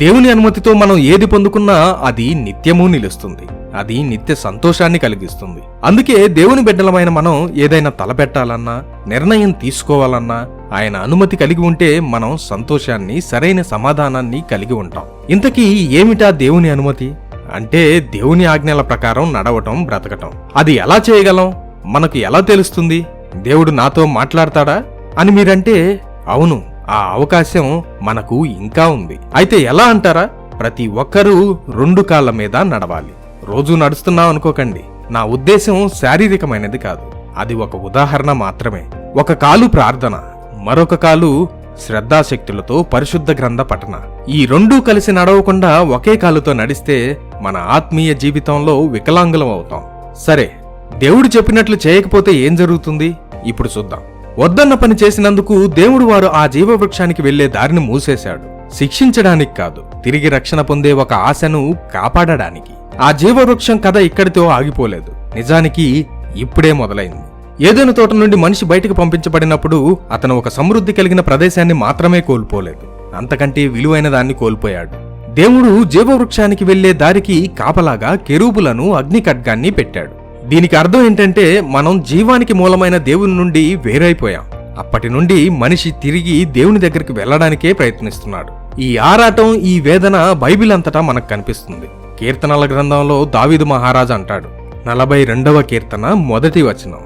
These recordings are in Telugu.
దేవుని అనుమతితో మనం ఏది పొందుకున్నా అది నిత్యము నిలుస్తుంది. అది నిత్య సంతోషాన్ని కలిగిస్తుంది. అందుకే దేవుని బిడ్డలమైన మనం ఏదైనా తలపెట్టాలన్నా నిర్ణయం తీసుకోవాలన్నా ఆయన అనుమతి కలిగి ఉంటే మనం సంతోషాన్ని సరైన సమాధానాన్ని కలిగి ఉంటాం. ఇంతకీ ఏమిటా దేవుని అనుమతి? అంటే దేవుని ఆజ్ఞల ప్రకారం నడవటం బ్రతకటం. అది ఎలా చేయగలం? మనకు ఎలా తెలుస్తుంది? దేవుడు నాతో మాట్లాడతాడా? అని మీరంటే అవును ఆ అవకాశం మనకు ఇంకా ఉంది. అయితే ఎలా అంటారా? ప్రతి ఒక్కరూ రెండు కాళ్ళ మీద నడవాలి. రోజు నడుస్తున్నాం అనుకోకండి. నా ఉద్దేశం శారీరకమైనది కాదు. అది ఒక ఉదాహరణ మాత్రమే. ఒక కాలు ప్రార్థన మరొక కాలు శ్రద్ధాశక్తులతో పరిశుద్ధ గ్రంథ పఠన. ఈ రెండూ కలిసి నడవకుండా ఒకే కాలుతో నడిస్తే మన ఆత్మీయ జీవితంలో వికలాంగులం అవుతాం. సరే దేవుడు చెప్పినట్లు చేయకపోతే ఏం జరుగుతుంది? ఇప్పుడు చూద్దాం. వద్దన్న పని చేసినందుకు దేవుడు వారు ఆ జీవవృక్షానికి వెళ్ళే దారిని మూసేశాడు. శిక్షించడానికి కాదు తిరిగి రక్షణ పొందే ఒక ఆశను కాపాడడానికి. ఆ జీవవృక్షం కథ ఇక్కడితో ఆగిపోలేదు. నిజానికి ఇప్పుడే మొదలైంది. ఏదైనా తోట నుండి మనిషి బయటకు పంపించబడినప్పుడు అతను ఒక సమృద్ధి కలిగిన ప్రదేశాన్ని మాత్రమే కోల్పోలేదు. అంతకంటే విలువైన దాన్ని కోల్పోయాడు. దేవుడు జీవవృక్షానికి వెళ్ళే దారికి కాపలాగా కెరూబులను అగ్నిఖడ్గాన్ని పెట్టాడు. దీనికి అర్థం ఏంటంటే మనం జీవానికి మూలమైన దేవుని నుండి వేరైపోయాం. అప్పటి నుండి మనిషి తిరిగి దేవుని దగ్గరికి వెళ్ళడానికే ప్రయత్నిస్తున్నాడు. ఈ ఆరాటం ఈ వేదన బైబిల్ అంతటా మనకు కనిపిస్తుంది. కీర్తనల గ్రంథంలో దావిదు మహారాజు అంటాడు నలభై రెండవ కీర్తన మొదటి వచనం.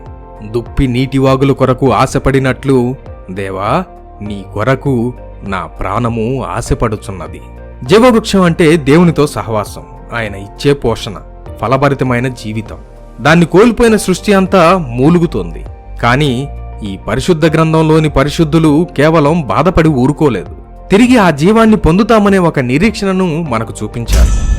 దుప్పి నీటివాగుల కొరకు ఆశపడినట్లు దేవా నీ కొరకు నా ప్రాణము ఆశపడుచున్నది. జీవవృక్షం అంటే దేవునితో సహవాసం ఆయన ఇచ్చే పోషణ ఫలభరితమైన జీవితం. దాన్ని కోల్పోయిన సృష్టి అంతా మూలుగుతోంది. కానీ ఈ పరిశుద్ధ గ్రంథంలోని పరిశుద్ధులు కేవలం బాధపడి ఊరుకోలేదు. తిరిగి ఆ జీవాన్ని పొందుతామనే ఒక నిరీక్షణను మనకు చూపించారు.